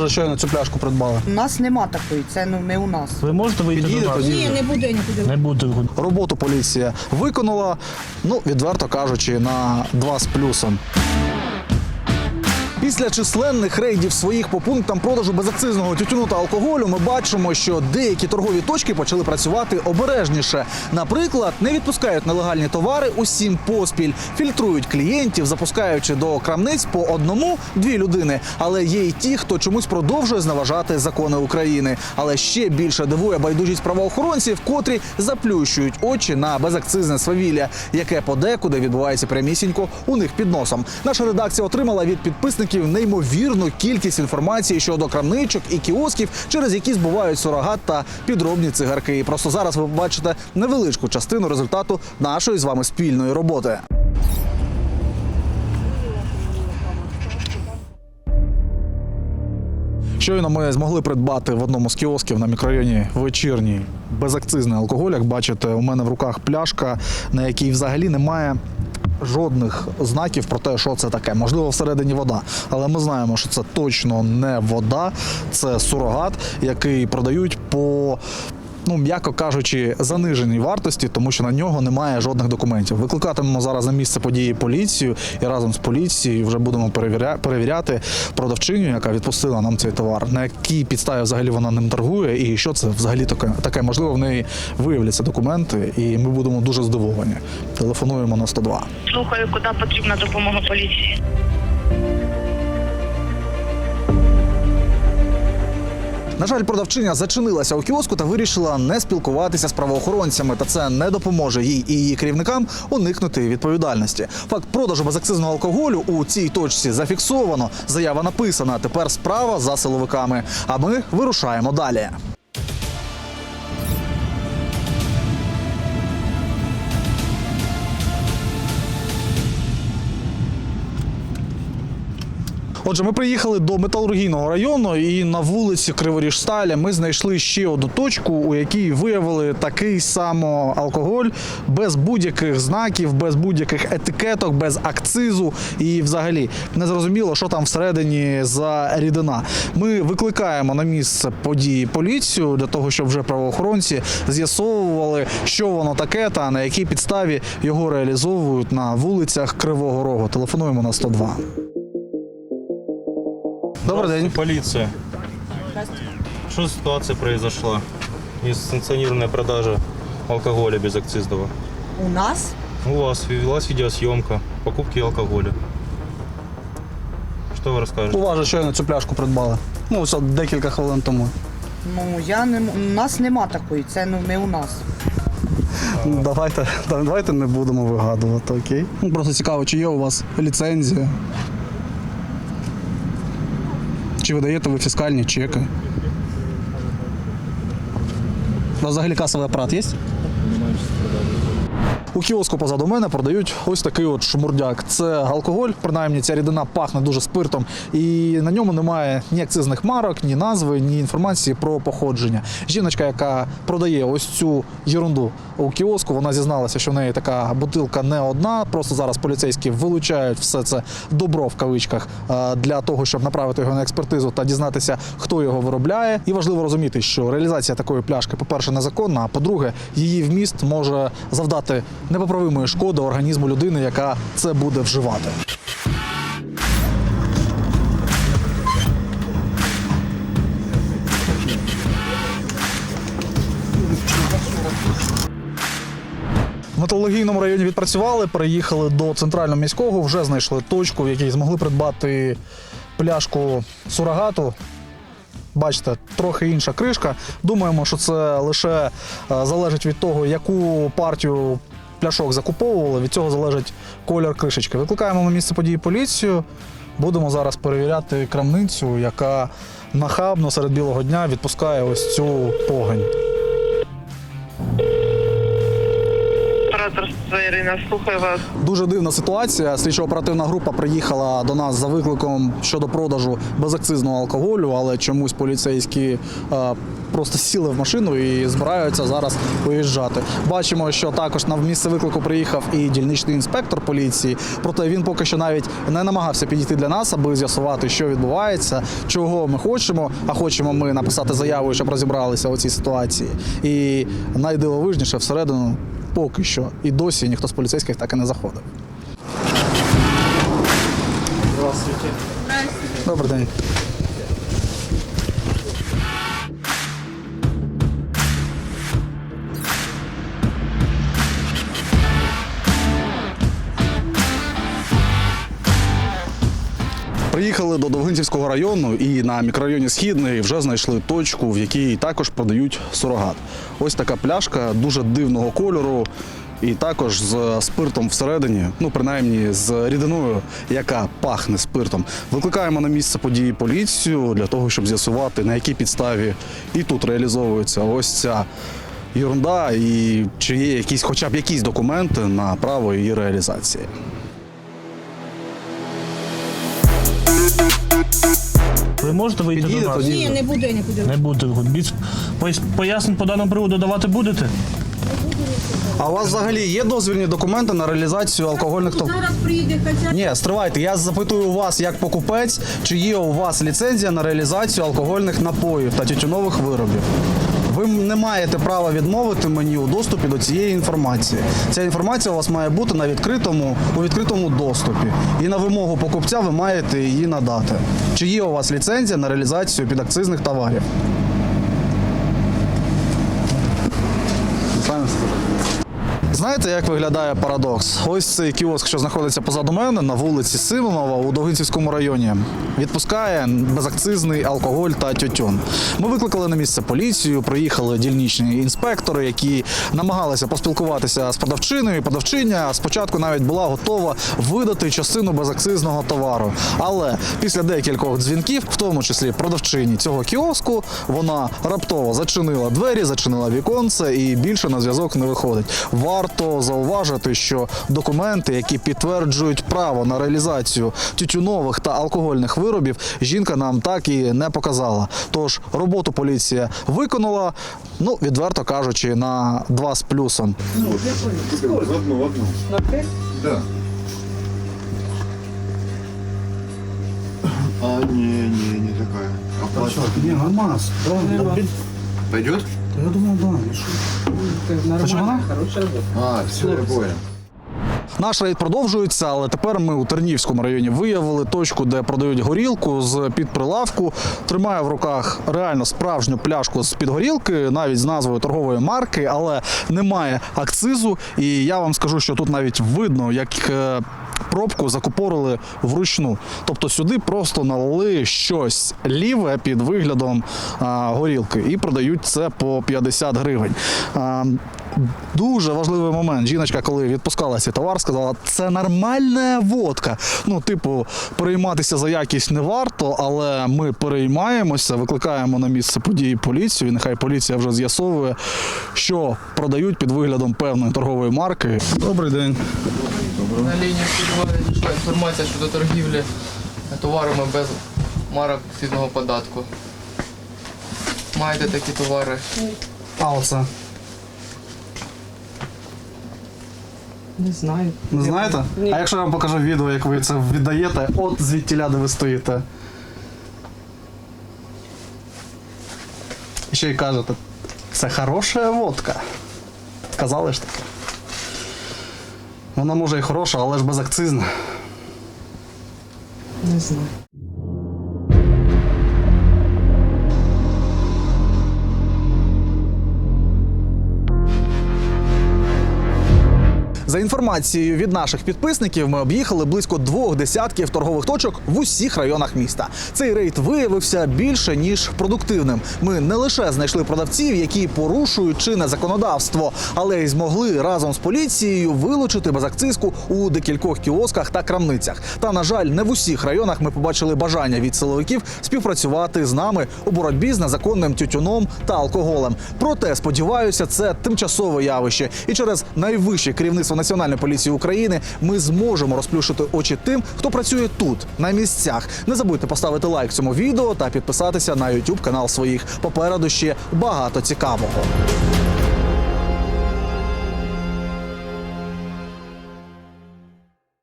же щойно цю пляшку придбали. У нас нема такої, це ну не у нас. Ви можете вийти Під'їдете, до нас? Ні, не буде нікуди. Не буде. Роботу поліція виконала, ну, відверто кажучи, на два з плюсом. Після численних рейдів своїх по пунктам продажу безакцизного тютюну та алкоголю ми бачимо, що деякі торгові точки почали працювати обережніше. Наприклад, не відпускають нелегальні товари усім поспіль, фільтрують клієнтів, запускаючи до крамниць по одному дві людини. Але є й ті, хто чомусь продовжує зневажати закони України. Але ще більше дивує байдужість правоохоронців, котрі заплющують очі на безакцизне свавілля, яке подекуди відбувається прямісінько у них під носом. Наша редакція отримала від підписників неймовірну кількість інформації щодо крамничок і кіосків, через які збувають сурогат та підробні цигарки. І просто зараз ви бачите невеличку частину результату нашої з вами спільної роботи. Щойно ми змогли придбати в одному з кіосків на мікрорайоні вечірній безакцизний алкоголь. Як бачите, у мене в руках пляшка, на якій взагалі немає. Жодних знаків про те, що це таке. Можливо, всередині вода. Але ми знаємо, що це точно не вода, це сурогат, який продають по. Ну, м'яко кажучи, заниженій вартості, тому що на нього немає жодних документів. Викликатимемо зараз на місце події поліцію і разом з поліцією вже будемо перевіря... перевіряти продавчиню, яка відпустила нам цей товар, на якій підставі взагалі вона ним торгує, і що це взагалі таке. таке. Можливо, в неї виявляться документи, і ми будемо дуже здивовані. Телефонуємо на 102. Слухаю, куди потрібна допомога поліції. На жаль, продавчиня зачинилася у кіоску та вирішила не спілкуватися з правоохоронцями, та це не допоможе їй і її керівникам уникнути відповідальності. Факт продажу безакцизного алкоголю у цій точці зафіксовано. Заява написана. Тепер справа за силовиками. А ми вирушаємо далі. Отже, ми приїхали до металургійного району, і на вулиці Криворіжсталя ми знайшли ще одну точку, у якій виявили такий само алкоголь без будь-яких знаків, без будь-яких етикеток, без акцизу. І взагалі не зрозуміло, що там всередині за рідина. Ми викликаємо на місце події поліцію для того, щоб вже правоохоронці з'ясовували, що воно таке, та на якій підставі його реалізовують на вулицях Кривого Рогу. Телефонуємо на 102. Добрий день. Полиция. Что ситуация произошла? Несанкционированная продажа алкоголя безакцизного. У нас У вас велась видеосъемка покупки алкоголя. Что вы расскажете? У вас же щойно цю пляшку придбали. Ну, ось от декілька хвилин тому. ну я не м- у нас нема такої, це ну не у нас. Давайте, давайте не будемо вигадувати, окей? Ну, просто цікаво, чи є у вас ліцензія? Чи видаєте ви фіскальні чеки? У вас взагалі касовий апарат є? У кіоску позаду мене продають ось такий от шмурдяк. Це алкоголь, принаймні ця рідина пахне дуже спиртом, і на ньому немає ні акцизних марок, ні назви, ні інформації про походження. Жіночка, яка продає ось цю єрунду у кіоску, вона зізналася, що в неї така бутилка не одна. Просто зараз поліцейські вилучають все це добро в кавичках е, для того, щоб направити його на експертизу та дізнатися, хто його виробляє. І важливо розуміти, що реалізація такої пляшки, по-перше, незаконна, а по-друге, її вміст може завдати непоправимої шкоди організму людини, яка це буде вживати. В металургійному районі відпрацювали, переїхали до центрального міського, вже знайшли точку, в якій змогли придбати пляшку сурогату. Бачите, трохи інша кришка. Думаємо, що це лише е, залежить від того, яку партію пляшок закуповували. Від цього залежить колір кришечки. Викликаємо на місце події поліцію. Будемо зараз перевіряти крамницю, яка нахабно серед білого дня відпускає ось цю погань. Оператор Ірина, слухаю вас. Дуже дивна ситуація. Слідчо-оперативна група приїхала до нас за викликом щодо продажу безакцизного алкоголю, але чомусь поліцейські е, просто сіли в машину і збираються зараз виїжджати. Бачимо, що також на місце виклику приїхав і дільничний інспектор поліції. Проте він поки що навіть не намагався підійти для нас, аби з'ясувати, що відбувається, чого ми хочемо. А хочемо ми написати заяву, щоб розібралися у цій ситуації. І найдивовижніше всередину поки що і досі ніхто з поліцейських так і не заходив. Добрий день. Приїхали до Довгинцівського району і на мікрорайоні Східний вже знайшли точку, в якій також продають сурогат. Ось така пляшка дуже дивного кольору. І також з спиртом всередині, ну принаймні з рідиною, яка пахне спиртом. Викликаємо на місце події поліцію для того, щоб з'ясувати, на якій підставі і тут реалізовується ось ця ерунда, і чи є якісь, хоча б якісь документи на право її реалізації. Ви можете вийти Підійде до нас? тоді? Ні, не буде, не буду. Не буде. Більш пояс- пояснень по даному приводу давати будете? А у вас взагалі є дозвільні документи на реалізацію алкогольних товарів? Зараз приїде хазяїн. Ні, стривайте. Я запитую у вас як покупець, чи є у вас ліцензія на реалізацію алкогольних напоїв та тютюнових виробів. Ви не маєте права відмовити мені у доступі до цієї інформації. Ця інформація у вас має бути на відкритому у відкритому доступі. І на вимогу покупця ви маєте її надати. Чи є у вас ліцензія на реалізацію підакцизних товарів? Знаєте, як виглядає парадокс? Ось цей кіоск, що знаходиться позаду мене на вулиці Симонова у Довгинцівському районі, відпускає безакцизний алкоголь та тютюн. Ми викликали на місце поліцію, приїхали дільничні інспектори, які намагалися поспілкуватися з продавчиною. І Продавчиня спочатку навіть була готова видати частину безакцизного товару. Але після декількох дзвінків, в тому числі продавчині цього кіоску, вона раптово зачинила двері, зачинила віконце і більше на зв'язок не виходить. Варто зауважити, що документи, які підтверджують право на реалізацію тютюнових та алкогольних виробів, жінка нам так і не показала. Тож роботу поліція виконала, ну відверто кажучи, на два з плюсом. А, не, не, не такая. Оплачивать. Ні, нормально. Пойдет? Я думаю, да. Почему А, все, я понял. Наш рейд продовжується, але тепер ми у Тернівському районі виявили точку, де продають горілку з під прилавку. Тримає в руках реально справжню пляшку з під горілки, навіть з назвою торгової марки, але немає акцизу. І я вам скажу, що тут навіть видно, як. Пробку закупорили вручну, тобто сюди просто налили щось ліве під виглядом а, горілки і продають це по 50 гривень. А, Дуже важливий момент. Жіночка, коли відпускала цей товар, сказала, це нормальна водка. Ну, типу, перейматися за якість не варто, але ми переймаємося, викликаємо на місце події поліцію. І нехай поліція вже з'ясовує, що продають під виглядом певної торгової марки. Добрий день. На лінії сподівання дійшла інформація щодо торгівлі товарами без марок акцизного податку. Маєте такі товари? А оце. Не знаю. Не знаєте? Ні. А якщо я вам покажу відео, як ви це віддаєте, от звідтіля, де ви стоїте. І ще й кажете, це хороша водка. Казали ж таке. Вона може і хороша, але ж безакцизна. Не знаю. За інформацією від наших підписників, ми об'їхали близько двох десятків торгових точок в усіх районах міста. Цей рейд виявився більше ніж продуктивним. Ми не лише знайшли продавців, які порушують чинне законодавство, але й змогли разом з поліцією вилучити безакцизку у декількох кіосках та крамницях. Та на жаль, не в усіх районах ми побачили бажання від силовиків співпрацювати з нами у боротьбі з незаконним тютюном та алкоголем. Проте сподіваюся, це тимчасове явище, і через найвище керівництво Національної поліції України ми зможемо розплющити очі тим, хто працює тут, на місцях. Не забудьте поставити лайк цьому відео та підписатися на YouTube канал своїх. Попереду ще багато цікавого.